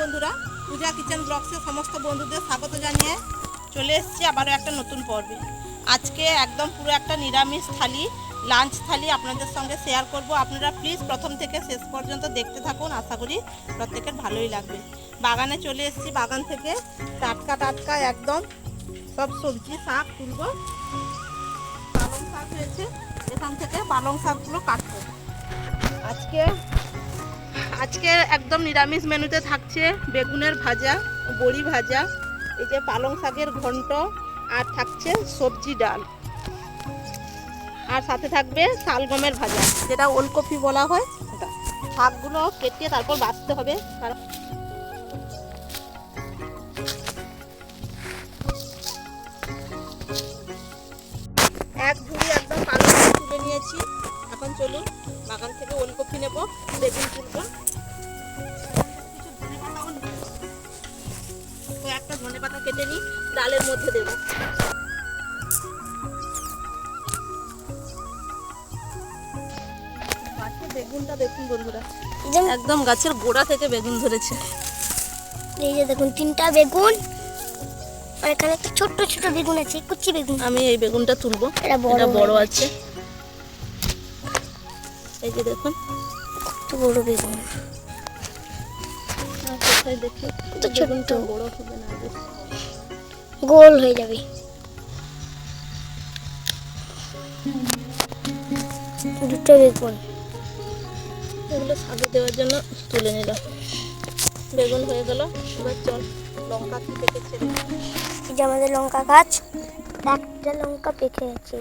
বন্ধুরা, পূজা কিচেন ব্লগসে সমস্ত বন্ধুদের স্বাগত জানিয়ে চলে এসেছি আবারও একটা নতুন পর্বে। আজকে একদম পুরো একটা নিরামিষ থালি, লাঞ্চ থালি আপনাদের সঙ্গে শেয়ার করব। আপনারা প্লিজ প্রথম থেকে শেষ পর্যন্ত দেখতে থাকুন, আশা করি প্রত্যেকের ভালোই লাগবে। বাগানে চলে এসেছি, বাগান থেকে টাটকা টাটকা একদম সব সবজি, শাক তুলব। পালং শাক হয়েছে, এখান থেকে পালং শাকগুলো কাটবো। আজকে আজকে একদম নিরামিষ মেনুতে থাকছে বেগুনের ভাজা, বড়ি ভাজা, এই যে পালং শাকের ঘন্ট, আর থাকছে সবজি ডাল। আর সাথে থাকবে শালগমের ভাজা, যেটা ওলকপি বলা হয়। শাকগুলো কেটে তারপর বাঁচতে হবে, কারণ এক ঝুড়ি একদম পালং তুলে নিয়েছি। এখন চলুন বাগান থেকে ওলকপি নেব, বেগুন তুলবো ধনে পাতা কেটে নিই ডালের মধ্যে দেবো। বেগুনটা দেখুন বন্ধুরা। একদম গাছের গোড়া থেকে বেগুন ধরেছে। এই যে দেখুন তিনটা বেগুন আর এখানে একটা ছোট্ট ছোট বেগুন আছে কুচি বেগুন। আমি এই বেগুনটা তুলবো এটা বড় বড় আছে। এই যে দেখুন। বড় বেগুন। কোথায় দেখি? তো ছোট্ট। বড় হবে না গোল হয়ে যাবে। দুটো বেগুন। এগুলো শাকে দেওয়ার জন্য তুলে নিলাম বেগুন হয়ে গেল। এবার চল লঙ্কা কি পেকেছে যে আমাদের লঙ্কা গাছ একটা লঙ্কা পেকে গেছে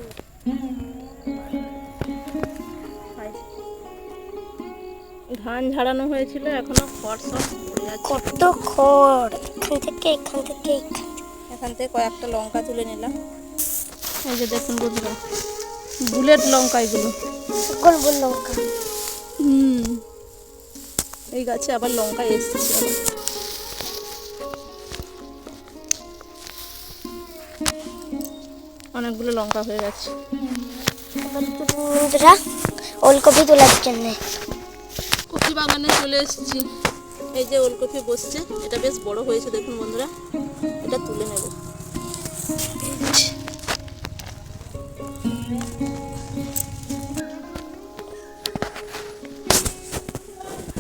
ধান ঝাড়ানো হয়েছিল এখনও খড় সব কত খড়? এখান থেকে এখান থেকে এখান থেকে। এখান থেকে কয়েকটা লঙ্কা তুলে নিলাম। এই যে দেখুন বন্ধুরা বুলেট লঙ্কা এগুলো। গোল গোল লঙ্কা। হুম। এই গাছে আবার লঙ্কা এসছে। আবার অনেকগুলো লঙ্কা হয়ে গেছে। বন্ধুরা ওলকপি তোলার জন্যে। কপি বাগানে চলে এসেছি। এই যে ওলকপি বসছে, এটা বেশ বড় হয়েছে, দেখুন বন্ধুরা। এটা তুলে নেব।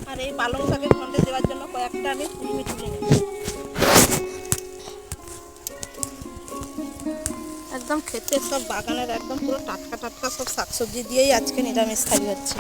আর এই পালং শাকের খন্ডে দেওয়ার জন্য কয়েকটা আমি কুড়মি তুলে নেব। একদম খেতে সব বাগানের একদম পুরো টাটকা টাটকা সব শাকসবজি দিয়েই আজকে নিরামিষ থালি হচ্ছে।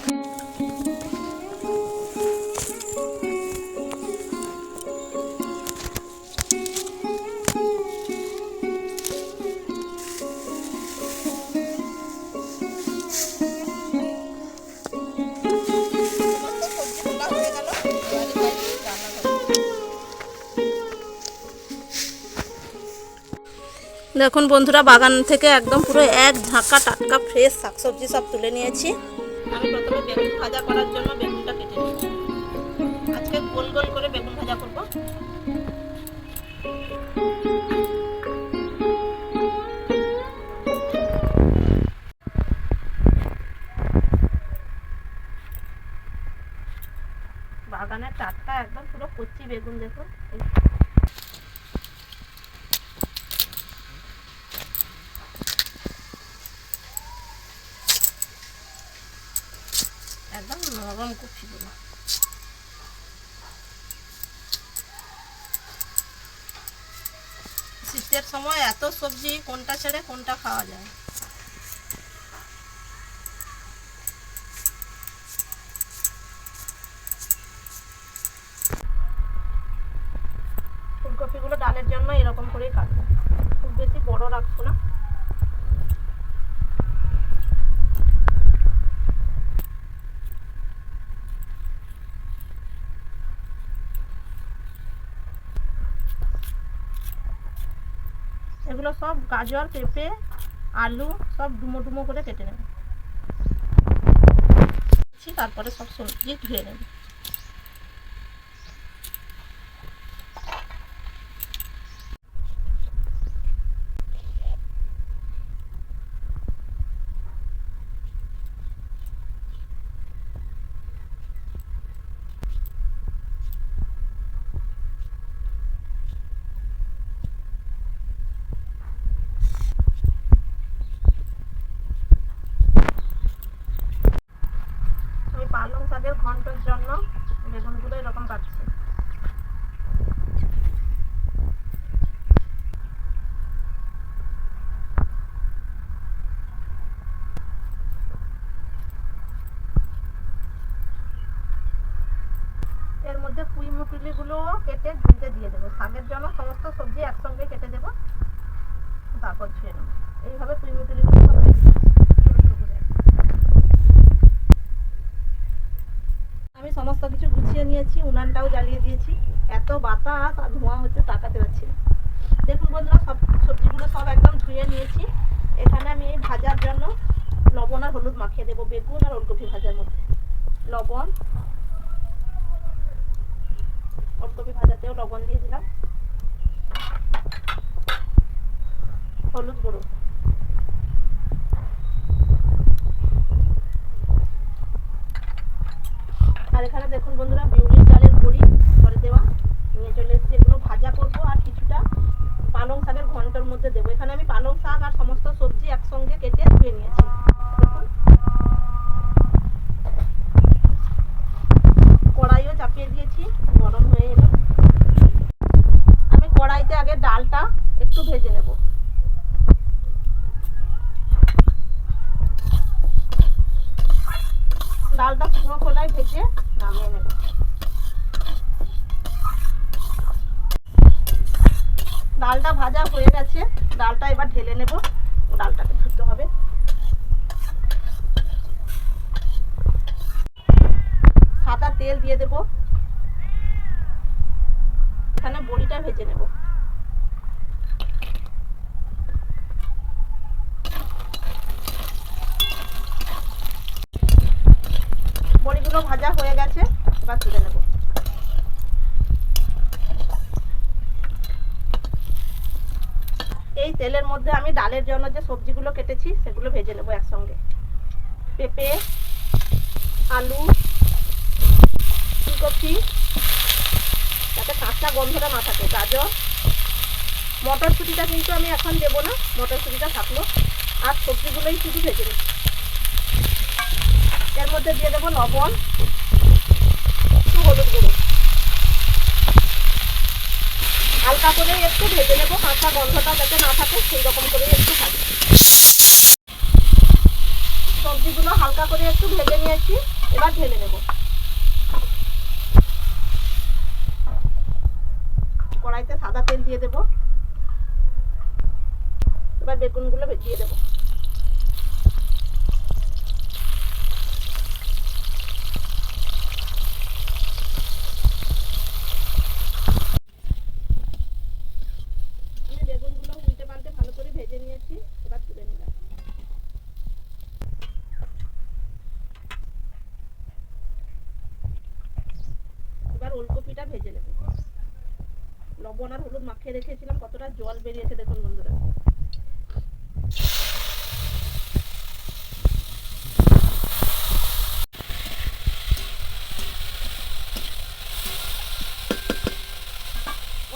দেখুন বন্ধুরা, বাগান থেকে একদম পুরো এক ঝাঁকা টাটকা ফ্রেশ শাকসবজি সব তুলে নিয়েছি। আমি প্রথমে বেগুন ভাজা করার জন্য বেগুনটা কেটে নিয়েছি আজকে গোল গোল করে বেগুন ভাজা করব। বাগানের টাটকা একদম পুরো কচি বেগুন দেখুন। শীতের সময় এত সবজি কোনটা ছেড়ে কোনটা খাওয়া যায়? ফুলকপিগুলো ডালের জন্য এরকম করেই কাটবো। খুব বেশি বড় রাখব না। এগুলো সব গাজর, পেঁপে, আলু সব ডুমো ডুমো করে কেটে নেবে। তারপরে সব সবজি ধুয়ে নেবে মধ্যে পুঁই মুটুলিগুলো কেটে ধুইতে দিয়ে দেবো শাকের জন্য সমস্ত সবজি একসঙ্গে কেটে দেবো তারপর ছুঁয়ে নেব এইভাবে পুঁই মুটুলিগুলো সব কেটে দেবো, ছোটো ছোটো করে। আমি সমস্ত কিছু গুছিয়ে নিয়েছি উনানটাও জ্বালিয়ে দিয়েছি এত বাতাস আর ধোঁয়া হচ্ছে তাকাতে পারছি না দেখুন বন্ধুরা সব সবজিগুলো সব একদম ধুয়ে নিয়েছি এখানে আমি এই ভাজার জন্য লবণ আর হলুদ মাখিয়ে দেবো বেগুন আর ওলকপি ভাজার মধ্যে লবণ ওলকপি ভাজাতেও লবণ দিয়ে দিলাম হলুদ গুঁড়ো আর এখানে দেখুন বন্ধুরা, বিউলির ডালের বড়ি করে দেওয়া। নিয়ে চলে এসেছি, এগুলো ভাজা করব আর কিছুটা পালং শাকের ঘণ্টার মধ্যে দেবো। এখানে আমি পালং শাক আর সমস্ত সবজি একসঙ্গে কেটে ধুয়ে নিয়েছি দেখুন কড়াইও চাপিয়ে দিয়েছি গরম হয়ে এলো আমি কড়াইতে আগে ডালটা একটু ভেজে নেব ডালটা শুকনো খোলায় ভেজে নামিয়ে নেব ডালটা ভাজা হয়ে গেছে। ডালটা এবার ঢেলে নেব। ডালটাকে ধুতে হবে। সাদা তেল দিয়ে দেব। এখানে বড়িটা ভেজে নেব। বড়িগুলো ভাজা হয়ে গেছে, এবার তুলে নেব এই তেলের মধ্যে আমি ডালের জন্য যে সবজিগুলো কেটেছি, সেগুলো ভেজে নেব একসঙ্গে। পেঁপে, আলু, ফুলকপি, যাতে কাঁচা গন্ধটা না থাকে, গাজর। মটরশুঁটিটা কিন্তু আমি এখন দেবো না, মটরশুঁটিটা থাকল। আর সবজিগুলোই শুধু ভেজে নেব। এর মধ্যে দিয়ে দেবো লবণ, একটু হলুদ গুঁড়ো। হালকা করে একটু ভেজে নেব, কাঁচা গন্ধটা যাতে না থাকে সেই রকম করে একটু ভাজি সবজিগুলো হালকা করে একটু ভেজে নিয়েছি, এবার ঢেলে নেব। কড়াইতে সাদা তেল দিয়ে দেবো। এবার বেগুনগুলো ভেজিয়ে দেবো আমি বেগুনগুলো উল্টে পাল্টে ভালো করে ভেজে নিয়েছি এবার তুলে নিলাম এবার ওলকপিটা ভেজে নেব লবণ আর হলুদ মাখিয়ে রেখেছিলাম কতটা জল বেরিয়েছে দেখুন বন্ধুরা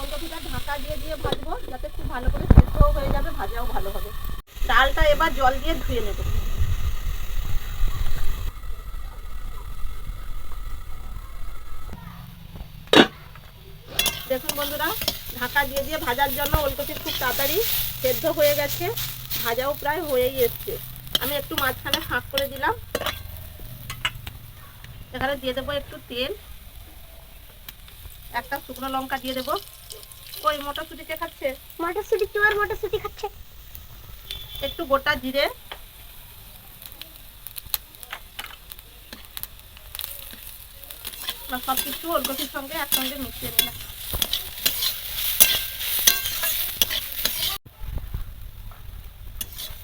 ওলকপিটা ঢাকা দিয়ে দিয়ে ভাজবো যাতে খুব ভালো করে সেদ্ধও হয়ে যাবে ভাজাও ভালো হবে এবার জল দিয়ে ধুয়ে নেব। দেখুন বন্ধুরা, ঢাকা দিয়ে দিয়ে ভাজার জন্য ওলকপি খুব তাড়াতাড়ি সেদ্ধ হয়ে গেছে। ভাজাও প্রায় হয়েই এসছে। আমি একটু মাঝখানে ফাঁক করে দিলাম। এখানে দিয়ে দেবো একটু তেল। একটা শুকনো লঙ্কা দিয়ে দেবো। ওই মটরশুঁটি কে খাচ্ছে? মটরশুঁটি কেউ আর মটরশুঁটি খাচ্ছে। একটু গোটা জিরে। সব কিছু ওলকপির সঙ্গে একসঙ্গে মিশিয়ে নিলাম।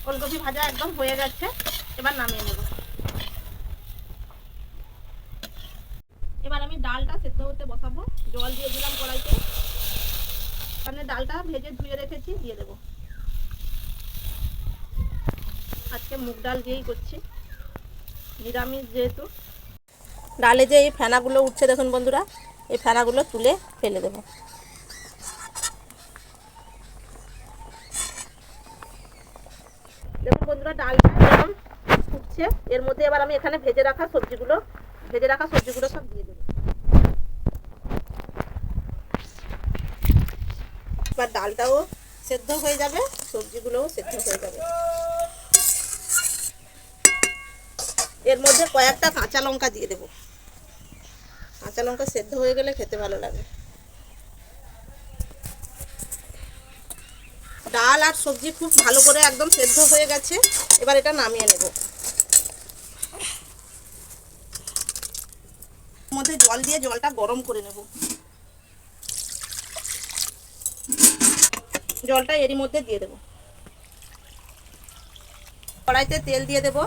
ওলকপি ভাজা একদম হয়ে গেছে, এবার নামিয়ে নেব। এবার আমি ডালটা সেদ্ধ হতে বসাবো। জল দিয়ে দিলাম কড়াইতে। ডালটা ভেজে ধুয়ে রেখেছি, দিয়ে দেবো। আজকে মুগ ডাল দিয়েই করছি। নিরামিষ যেহেতু। ডালে যে এই ফেনাগুলো উঠছে দেখুন বন্ধুরা এই ফেনাগুলো তুলে ফেলে দেবো। দেখুন বন্ধুরা ডালটা এরকম ফুটছে। এর মধ্যে এবার আমি এখানে ভেজে রাখা সবজিগুলো ভেজে রাখা সবজিগুলো সব দিয়ে দেবো। এবার ডালটাও সেদ্ধ হয়ে যাবে সবজিগুলোও সেদ্ধ হয়ে যাবে। এর মধ্যে কয়েকটা কাঁচা লঙ্কা দিয়ে দেবো। কাঁচা লঙ্কা সেদ্ধ হয়ে গেলে খেতে ভালো লাগে। ডাল আর সবজি খুব ভালো করে একদম সেদ্ধ হয়ে গেছে, এবার এটা নামিয়ে নেব। মধ্যে জল দিয়ে জলটা গরম করে নেব। জলটা এরই মধ্যে দিয়ে দেব। কড়াইতে তেল দিয়ে দেব।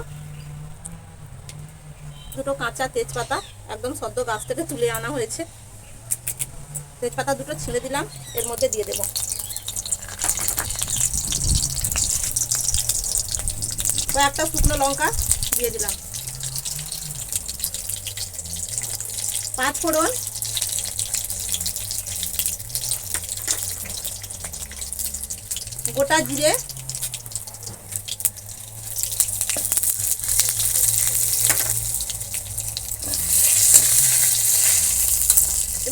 দুটো কাঁচা তেজপাতা, একদম সদ্য গাছ থেকে তুলে আনা হয়েছে। তেজপাতা দুটো ছিঁড়ে দিলাম, এর মধ্যে দিয়ে দেব। একটা শুকনো লঙ্কা দিয়ে দিলাম। পাঁচ ফোড়ন। গোটা জিরে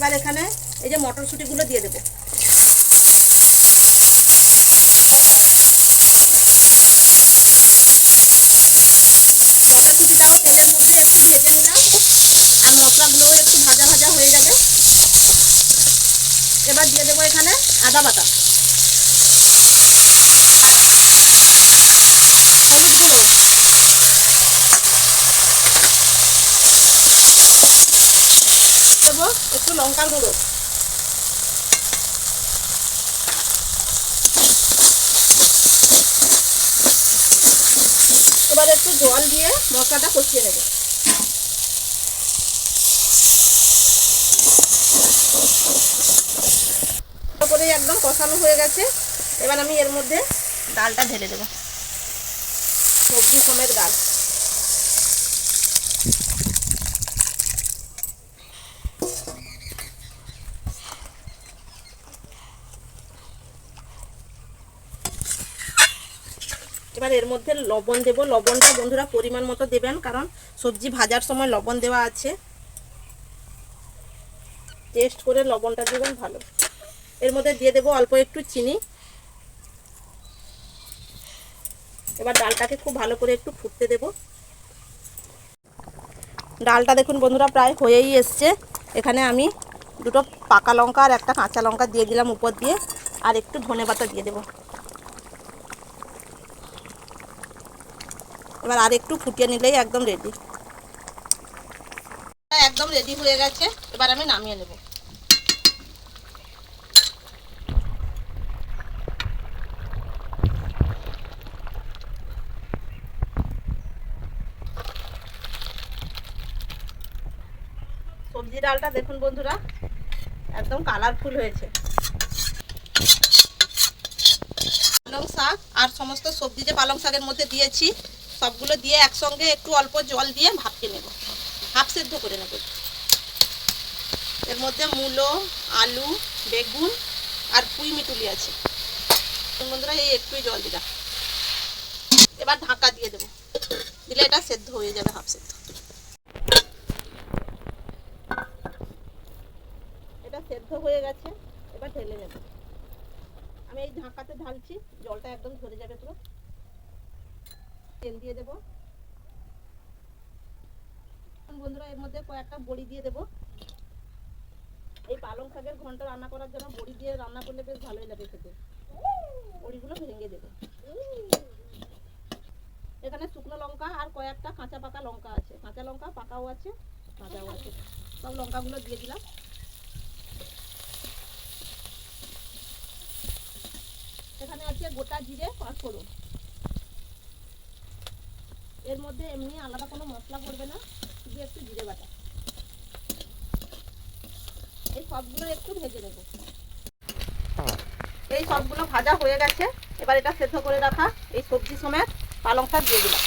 এবার এখানে এই যে মটরশুঁটিগুলো দিয়ে দেবো। মটরশুঁটিটাও তেলের মধ্যে একটু ভেজে নিলাম। আর মশলাগুলোও একটু ভাজা ভাজা হয়ে যাবে এবার দিয়ে দেবো এখানে আদা বাটা হলুদ গুঁড়ো দেবো, একটু লঙ্কা গুঁড়ো। এবার একটু জল দিয়ে মশলাটা কষিয়ে নেব। করে একদম কষানো হয়ে গেছে। এবার আমি এর মধ্যে ডালটা ঢেলে দেবো। সবজি সমেত ডাল। এবার এর মধ্যে লবণ দেব। লবণটা বন্ধুরা পরিমাণ মতো দেবেন, কারণ সবজি ভাজার সময় লবণ দেওয়া আছে। টেস্ট করে লবণটা দেবেন ভালো। এর মধ্যে দিয়ে দেবো অল্প একটু চিনি। এবার ডালটাকে খুব ভালো করে একটু ফুটতে দেব। ডালটা দেখুন বন্ধুরা প্রায় হয়েই এসছে। এখানে আমি দুটো পাকা লঙ্কা আর একটা কাঁচা লঙ্কা দিয়ে দিলাম উপর দিয়ে, আর একটু ধনে পাতা দিয়ে দেবো। এবার আর একটু ফুটিয়ে নিলেই একদম রেডি একদম রেডি হয়ে গেছে, এবার আমি নামিয়ে নেব। সবজি ডালটা দেখুন বন্ধুরা, একদম কালারফুল হয়েছে। পালং শাক আর সমস্ত সবজি যে পালং শাকের মধ্যে দিয়েছি সবগুলো দিয়ে একসঙ্গে একটু অল্প জল দিয়ে ভাপকে নেব। ভাপ সেদ্ধ করে নেব। এর মধ্যে মূলো, আলু, বেগুন আর পুঁই মিটুলি আছে। বন্ধুরা, এই একটুই জল দিলাম। এবার ঢাকা দিয়ে দেবো। দিলে এটা সেদ্ধ হয়ে যাবে হাফ সেদ্ধ। এটা সেদ্ধ হয়ে গেছে, এবার ঢেলে নেব। আমি এই ঢাকাতে ঢালছি, জলটা একদম ধরে যাবে পুরো। তেল দিয়ে দেবো। বন্ধুরা এর মধ্যে কয়েকটা বড়ি দিয়ে দেবো। এই পালং শাকের ঘণ্টা রান্না করার জন্য বড়ি দিয়ে রান্না করলে বেশ ভালোই লাগে খেতে। বড়িগুলো ভেঙে দেবে। এখানে শুকনো লঙ্কা আর কয়েকটা কাঁচা পাকা লঙ্কা আছে। কাঁচা লঙ্কা, পাকাও আছে কাঁচাও আছে। সব লঙ্কাগুলো দিয়ে দিলাম। এখানে আছে গোটা জিরে পাঁচ ফোড়ন। এর মধ্যে এমনি আলাদা কোনো মশলা পড়বে না, শুধু একটু জিরে বাটা। এই সবগুলো একটু ভেজে নেব। এই সবগুলো ভাজা হয়ে গেছে, এবার এটা সেদ্ধ করে রাখা এই সবজি সমেত পালং শাক দিয়ে দিলাম।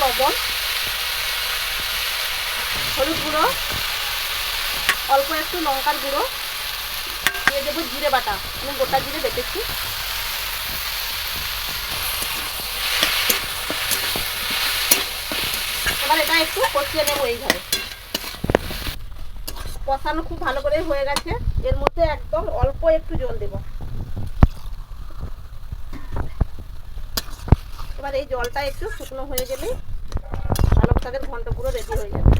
লবণ, হলুদ গুঁড়ো, অল্প একটু লঙ্কার গুঁড়ো, দিয়ে দেবো জিরে বাটা আমি গোটা জিরে বেটেছি। এবার এটা একটু কষিয়ে নেব এইভাবে। কষানো খুব ভালো করে হয়ে গেছে। এর মধ্যে একদম অল্প একটু জল দেব। এবার এই জলটা একটু শুকনো হয়ে গেলেই পালং শাকের ঘন্ট পুরো রেডি হয়ে যাবে।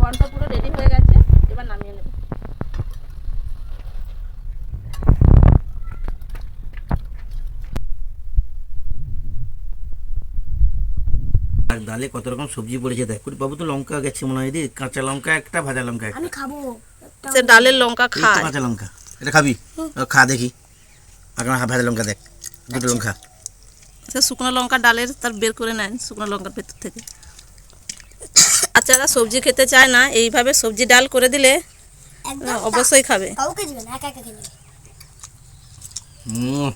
ঘন্ট পুরো রেডি হয়ে গেছে, এবার নামিয়ে নেব আর ডালে কত রকম সবজি পড়েছে দেখ। বাবু তো লঙ্কা গেছে মনে হয় রে কাঁচা লঙ্কা একটা ভাজা লঙ্কা একটা। আমি খাব। সে ডালের লঙ্কা খায়। কাঁচা লঙ্কা। এটা খাবি? খা দেখি। এখন ভাজা লঙ্কা দেখ দুটো লঙ্কা। সে শুকনো লঙ্কা ডালের তার বের করে নেন শুকনো লঙ্কার ভেতর থেকে। আচ্ছা যারা সবজি খেতে চায় না এইভাবে সবজি ডাল করে দিলে অবশ্যই খাবে। কাউকে দিবে না একা একা হুম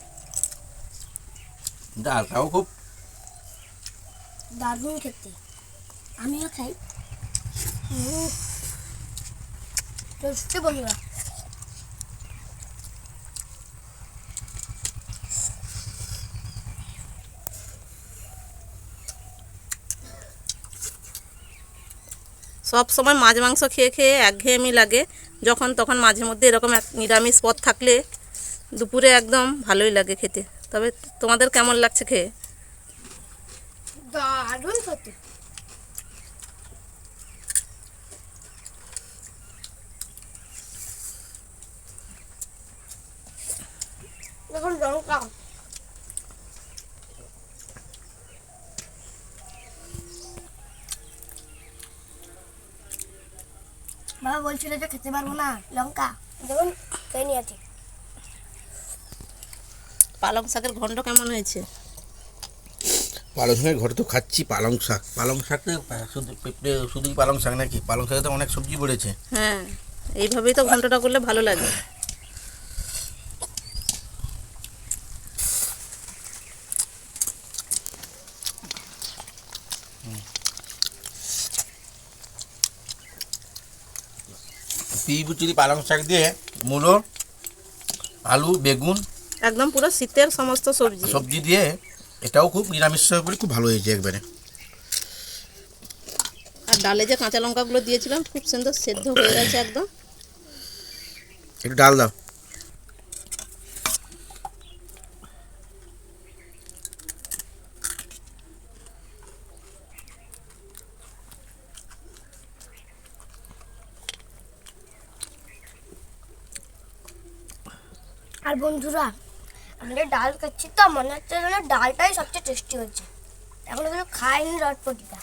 ডালটাও খুব। দারুণ খেতে। আমিও খাই। টেস্টি বন্ধুরা সব সময় মাছ মাংস খেয়ে খেয়ে একঘেয়েমি লাগে। যখন তখন মাঝে মধ্যে এরকম এক নিরামিষ পদ থাকলে দুপুরে একদম ভালোই লাগে খেতে। তবে তোমাদের কেমন লাগছে খেয়ে? দারুণ খেতে। দেখুন লঙ্কা। বাবা বলছিল যে খেতে পারব না লঙ্কা। দেখুন খেয়ে নিয়েছি। পালং শাকের ঘন্ট কেমন হয়েছে? পালং শাকের ঘরে তো খাচ্ছি পালং শাক। পালং শাক তো শুধু পেঁপে শুধুই পালং শাক নাকি? পালং শাকে তো অনেক সবজি পড়েছে হ্যাঁ এইভাবেই তো ঘন্টটা করলে ভালো লাগে। পিগুচুরি পালং শাক দিয়ে মূলো আলু বেগুন একদম পুরো শীতের সমস্ত সবজি। সবজি দিয়ে এটাও খুব নিরামিষ করে খুব ভালো হয়েছে একবারে। আর ডালে যে কাঁচা লঙ্কাগুলো দিয়েছিলাম খুব সুন্দর সেদ্ধ হয়ে গেছে একদম। একটু ডাল দাও। আর বন্ধুরা আমরা ডাল খাচ্ছি তো মনে হচ্ছে যেন ডালটাই সবচেয়ে টেস্টি হচ্ছে। এখন কিছু খাইনি রটপটিটা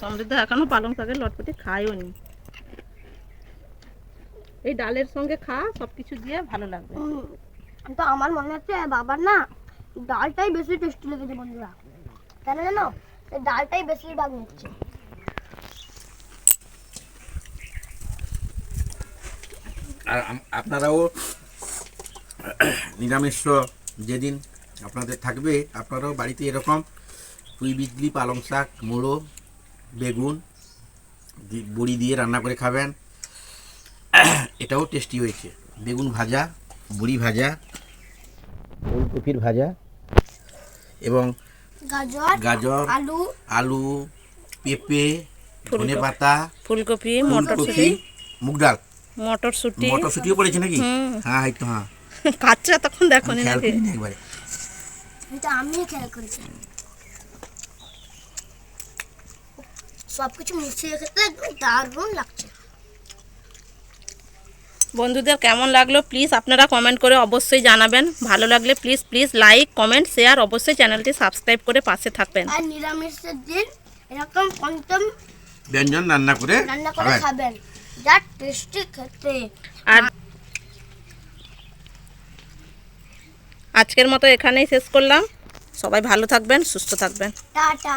সমৃদ্ধ এখনও পালং শাকের লটপটি খায়ও নি এই ডালের সঙ্গে খা সব কিছু দিয়ে ভালো লাগবে। তো আমার মনে হচ্ছে বাবার না ডালটাই বেশি টেস্টি লেগেছে বন্ধুরা। কেন জানো? এই ডালটাই বেশিরভাগ নিচ্ছে। আর আপনারাও নিরামিষ যেদিন আপনাদের থাকবে আপনারাও বাড়িতে এরকম পুঁই বিজলি পালং শাক মুড়ো বেগুন বড়ি দিয়ে রান্না করে খাবেন। এটাও টেস্টি হয়েছে। বেগুন ভাজা বড়ি ভাজা ফুলকপির ভাজা এবং গাজর গাজর আলু আলু পেঁপে। ধনে পাতা ফুলকপি ফুলকপি মটরশুঁটি। মুগ ডাল। মটরশুঁটি। মটরশুঁটিও পড়েছে নাকি? হ্যাঁ এই তো হ্যাঁ। কাচ্চা তখন দেখো নি একবারে। এটা আমিও খেয়াল করেছি। সবকিছু মিশিয়ে খেতে দারুণ লাগছে। বন্ধুদের কেমন লাগল প্লিজ আপনারা কমেন্ট করে অবশ্যই জানাবেন। ভালো লাগলে please please like comment share অবশ্যই চ্যানেলটি সাবস্ক্রাইব করে পাশে থাকবেন। আর নিরামিষের দিন এরকম পঞ্চম ব্যঞ্জন রান্না করে রান্না করে খাবেন। খাবেন। যা টেস্টি খেতে। আর আজকের মতো এখানেই শেষ করলাম। সবাই ভালো থাকবেন সুস্থ থাকবেন। টাটা।